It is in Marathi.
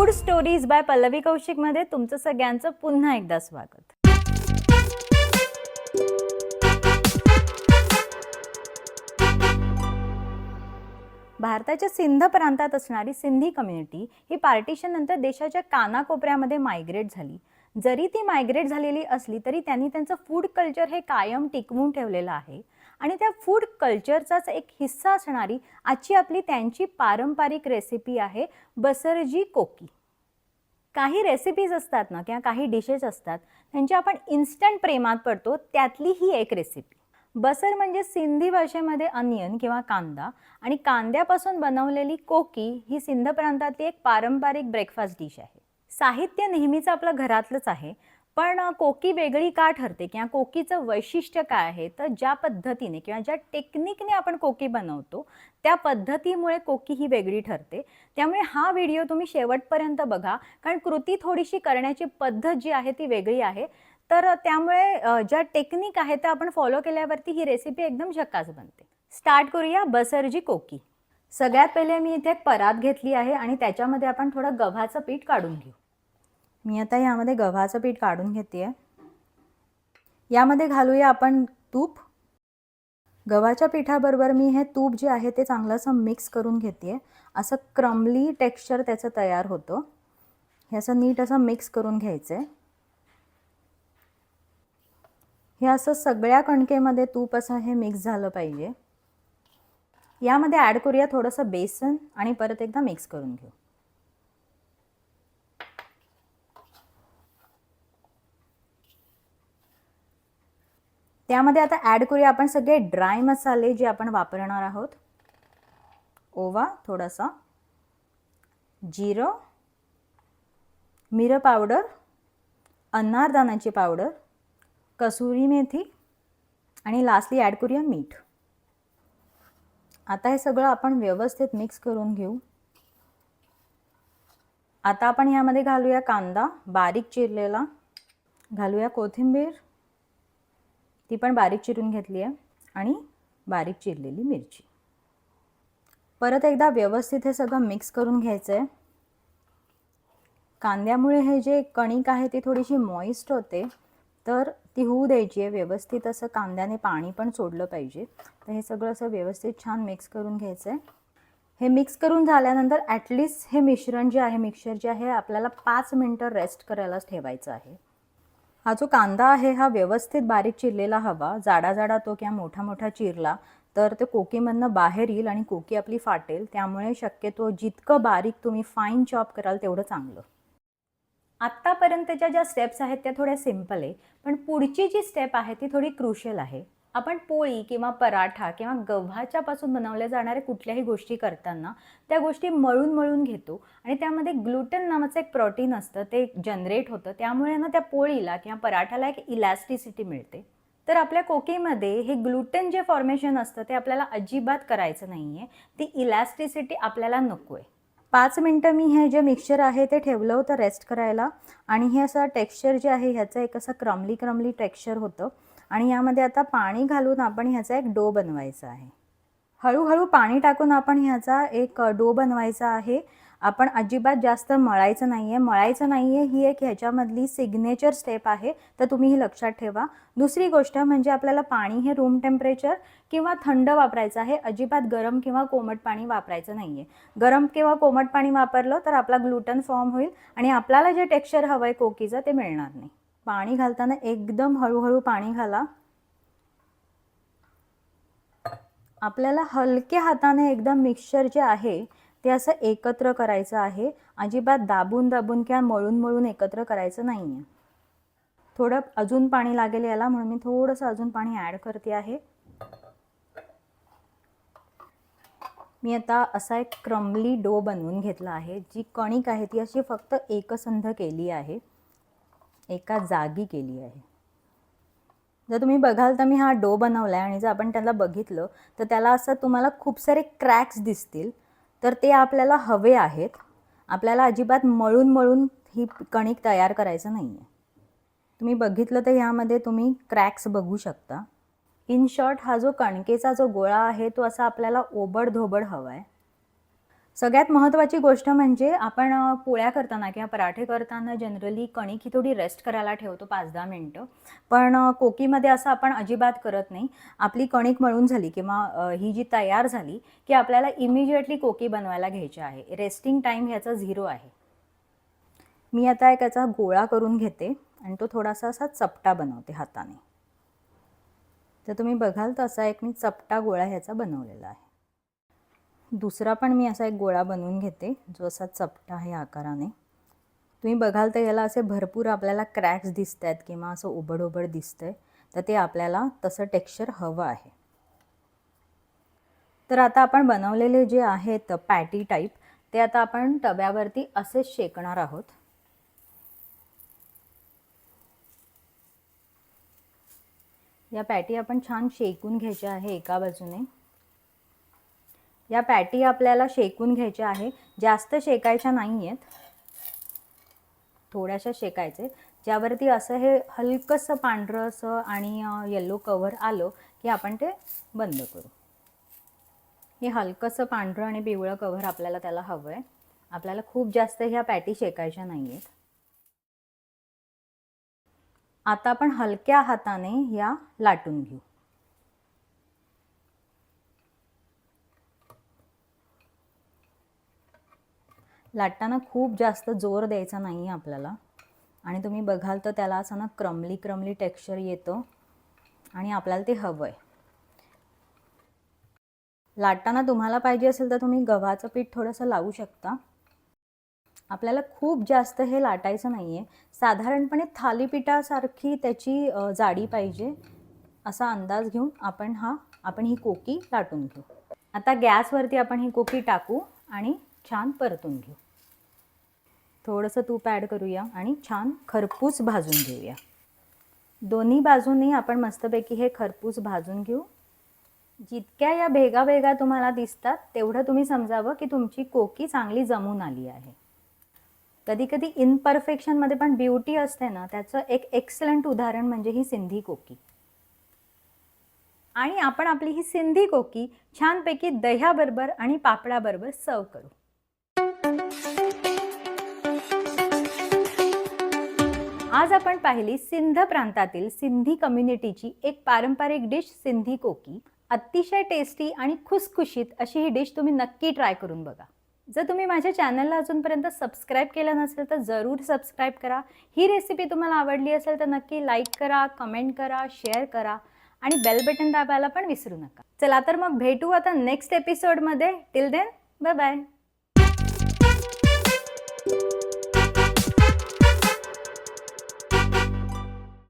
फूड स्टोरीज बाय पल्लवी कौशिकमध्ये तुमचं सगळ्यांचं पुन्हा एकदा स्वागत. भारताच्या सिंध प्रांतात असणारी सिंधी कम्युनिटी ही पार्टिशन नंतर देशाच्या कानाकोपऱ्यामध्ये मायग्रेट झाली. जरी ती मायग्रेट झालेली असली तरी त्यांनी त्यांचं फूड कल्चर हे कायम टिकवून ठेवलेलं आहे. आणि त्या फूड कल्चरचाच एक हिस्सा असणारी आजची आपली त्यांची पारंपरिक रेसिपी आहे बसरजी कोकी. काही रेसिपीज असतात ना किंवा काही डिशेस असतात त्यांच्या आपण इन्स्टंट प्रेमात पडतो त्यातली ही एक रेसिपी बसर म्हणजे सिंधी भाषेमध्ये अनियन किंवा कांदा आणि कांद्यापासून बनवलेली कोकी ही सिंध प्रांतातली एक पारंपरिक ब्रेकफास्ट डिश आहे. साहित्य नेहमीच आपलं घरातलंच आहे पण कोकी वेगळी का ठरते किंवा कोकीचं वैशिष्ट्य काय आहे? तर ज्या पद्धतीने किंवा ज्या टेक्निकने आपण कोकी बनवतो त्या पद्धतीमुळे कोकी ही वेगळी ठरते. त्यामुळे हा व्हिडिओ तुम्ही शेवटपर्यंत बघा. कारण कृती थोडीशी करण्याची पद्धत जी आहे ती वेगळी आहे. तर त्यामुळे ज्या टेक्निक आहे त्या आपण फॉलो केल्यावरती ही रेसिपी एकदम झकास बनते. स्टार्ट करूया बसरजी कोकी. सगळ्यात पहिले मी इथे एक परात घेतली आहे आणि त्याच्यामध्ये आपण थोडं गव्हाचं पीठ काढून घेऊ. मी आता यामध्ये गव्हाचं पीठ काढून घेते यामध्ये घालूया आपण तूप. गव्हाच्या पिठाबरोबर मी हे तूप जे आहे ते चांगलं असं मिक्स करून घेते असं क्रमली टेक्स्चर त्याचं तयार होतं. हे असं नीट असं मिक्स करून घ्यायचं आहे हे असं सगळ्या कणकेमध्ये तूप असं हे मिक्स झालं पाहिजे. यामध्ये ॲड करूया थोडंसं बेसन आणि परत एकदा मिक्स करून घेऊ. त्यामध्ये आता ॲड करूया आपण सगळे ड्राय मसाले जे आपण वापरणार आहोत. ओवा थोडासा. जिरं. मिरं पावडर अनारदाण्याची पावडर कसुरी मेथी. आणि लास्टली ॲड करूया मीठ. आता हे सगळं आपण व्यवस्थित मिक्स करून घेऊ. आता आपण यामध्ये घालूया कांदा बारीक चिरलेला. घालूया कोथिंबीर. ती पण बारीक चिरून घेतली आहे आणि बारीक चिरलेली मिरची. परत एकदा व्यवस्थित हे सगळं मिक्स करून घ्यायचं आहे कांद्यामुळे हे जे कणिक आहे ती थोडीशी मॉइस्ट होते तर ती होऊ द्यायची आहे व्यवस्थित असं कांद्याने पाणी पण सोडलं पाहिजे. तर हे सगळं असं व्यवस्थित छान मिक्स करून घ्यायचं आहे हे मिक्स करून झाल्यानंतर ॲटलिस्ट हे मिश्रण जे आहे मिक्सर जे आहे आपल्याला पाच मिनटं रेस्ट करायलाच ठेवायचं आहे. हा जो कांदा आहे हा व्यवस्थित बारीक चिरलेला हवा. जाडा जाडा तो किंवा मोठा मोठा चिरला तर ते कोकीमधनं बाहेर येईल आणि कोकी आपली फाटेल. त्यामुळे शक्यतो जितकं बारीक तुम्ही फाईन चॉप कराल तेवढं चांगलं. आत्तापर्यंतच्या ज्या स्टेप्स आहेत त्या थोड्या सिंपल आहे. पण पुढची जी स्टेप आहे ती थोडी क्रुशियल आहे. आपण पोळी किंवा पराठा किंवा गव्हाच्या पासून बनवल्या जाणाऱ्या कुठल्याही गोष्टी करताना त्या गोष्टी मळून मळून घेतो. आणि त्यामध्ये ग्लुटन नावाचं एक प्रोटीन असतं ते जनरेट होतं. त्यामुळे ना त्या पोळीला किंवा पराठ्याला एक इलॅस्टिसिटी मिळते. तर आपल्या कोकीमध्ये हे ग्लुटन जे फॉर्मेशन असतं ते आपल्याला अजिबात करायचं नाही आहे ती इलॅस्टिसिटी आपल्याला नको आहे पाच मिनटं मी हे जे मिक्सचर आहे ते ठेवलं होतं रेस्ट करायला. आणि हे असं टेक्स्चर जे आहे ह्याचं एक असं क्रमली क्रमली टेक्स्चर होतं. आणि यामध्ये आता पाणी घालून आपण ह्याचा एक डो बनवायचा आहे. हळूहळू पाणी टाकून आपण ह्याचा एक डो बनवायचा आहे. आपण अजिबात जास्त मळायचं नाही आहे मळायचं नाही आहे ही एक ह्याच्यामधली सिग्नेचर स्टेप आहे. तर तुम्ही ही लक्षात ठेवा. दुसरी गोष्ट म्हणजे आपल्याला पाणी हे रूम टेम्परेचर किंवा थंड वापरायचं आहे. अजिबात गरम किंवा कोमट पाणी वापरायचं नाही आहे गरम किंवा कोमट पाणी वापरलं तर आपला ग्लुटन फॉर्म होईल आणि आपल्याला जे टेक्स्चर हवं आहे कोकीचं ते मिळणार नाही. पाणी घालताना एकदम हळूहळू पाणी घाला. आपल्याला हलक्या हाताने एकदम मिक्सचर जे आहे ते असं एकत्र करायचं आहे. अजिबात दाबून दाबून किंवा मळून मळून एकत्र करायचं नाही आहे थोडं अजून पाणी लागेल याला म्हणून मी थोडंसं अजून पाणी ॲड करते आहे. मी आता असा एक क्रमली डो बनवून घेतला आहे जी कणिक आहे ती अशी फक्त एकसंध केली आहे. एका जागी केली आहे. जर तुम्ही बघाल तर मी हा डो बनवला आहे आणि जर आपण त्याला बघितलं तर त्याला असं तुम्हाला खूप सारे क्रॅक्स दिसतील. तर ते आपल्याला हवे आहेत. आपल्याला अजिबात मळून मळून ही कणिक तयार करायचं नाही आहे तुम्ही बघितलं तर ह्यामध्ये तुम्ही क्रॅक्स बघू शकता. इन शॉर्ट हा जो कणकेचा जो गोळा आहे तो असा आपल्याला ओबड धोबड हवा आहे सगळ्यात महत्त्वाची गोष्ट म्हणजे आपण पोळ्या करताना किंवा पराठे करताना जनरली कणिक ही थोडी रेस्ट करायला ठेवतो पाच दहा मिनटं. पण कोकीमध्ये असं आपण अजिबात करत नाही. आपली कणिक मळून झाली किंवा ही जी तयार झाली की आपल्याला इमिजिएटली कोकी बनवायला घ्यायची आहे. रेस्टिंग टाईम ह्याचा झिरो आहे. मी आता एक याचा गोळा करून घेते आणि तो थोडासा असा चपटा बनवते हाताने. तर तुम्ही बघाल तर असा एक मी चपटा गोळा ह्याचा बनवलेला आहे. दुसरा पण मी असा एक गोळा बनवून घेते जो असा चपटा आहे आकाराने. तुम्ही बघाल तर याला असे भरपूर आपल्याला क्रॅक्स दिसत आहेत किंवा असं उबड दिसतं आहे तर ते आपल्याला तसं टेक्स्चर हवं आहे. तर आता आपण बनवलेले जे आहेत पॅटी टाईप ते आता आपण तव्यावरती असेच शेकणार आहोत. या पॅटी आपण छान शेकून घ्यायच्या आहे एका बाजूने. या पॅटी आपल्याला शेकून घ्यायच्या आहे. जास्त शेकायच्या नाही आहेत थोड्याशा शेकायचे. ज्यावरती असं हे हलकंसं पांढरं असं आणि येल्लो कवर आलं की आपण ते बंद करू. हे हलकंसं पांढरं आणि पिवळं कव्हर आपल्याला त्याला हवं आहे आपल्याला खूप जास्त ह्या पॅटी शेकायच्या नाही आहेत आता आपण हलक्या हाताने या लाटून घेऊ. लाटताना खूप जास्त जोर द्यायचा नाही आहे आपल्याला. आणि तुम्ही बघाल तर त्याला असं ना क्रमली क्रमली टेक्स्चर येतं. आणि आपल्याला ते हवं आहे लाटताना तुम्हाला पाहिजे असेल तर तुम्ही गव्हाचं पीठ थोडंसं लावू शकता. आपल्याला खूप जास्त हे लाटायचं नाही आहे साधारणपणे थालीपीठासारखी त्याची जाडी पाहिजे असा अंदाज घेऊन आपण हा आपण ही कोकी लाटून घेऊ. आता गॅसवरती आपण ही कोकी टाकू आणि छान परतून घेऊ. थोडंसं तूप ॲड करूया आणि छान खरपूस भाजून घेऊया. दोन्ही बाजूंनी आपण मस्तपैकी हे खरपूस भाजून घेऊ. जितक्या या भेगा भेगा तुम्हाला दिसतात तेवढं तुम्ही समजावं की तुमची कोकी चांगली जमून आली आहे. कधी कधी इनपरफेक्शनमध्ये पण ब्युटी असते ना त्याचं एक एक्सलंट उदाहरण म्हणजे ही सिंधी कोकी. आणि आपण आपली ही सिंधी कोकी छानपैकी दह्याबरोबर आणि पापडाबरोबर सर्व करू. आज आपण पाहिली सिंध प्रांतातील सिंधी कम्युनिटीची एक पारंपरिक डिश सिंधी कोकी. अतिशय टेस्टी आणि खुसखुशीत अशी ही डिश तुम्ही नक्की ट्राय करून बघा. जर तुम्ही माझ्या चॅनलला अजूनपर्यंत सबस्क्राईब केलं नसेल तर जरूर सबस्क्राईब करा. ही रेसिपी तुम्हाला आवडली असेल तर नक्की लाईक करा कमेंट करा शेअर करा आणि बेल बटन दाबायला पण विसरू नका. चला तर मग भेटू आता नेक्स्ट एपिसोडमध्ये टिल देन बाय बाय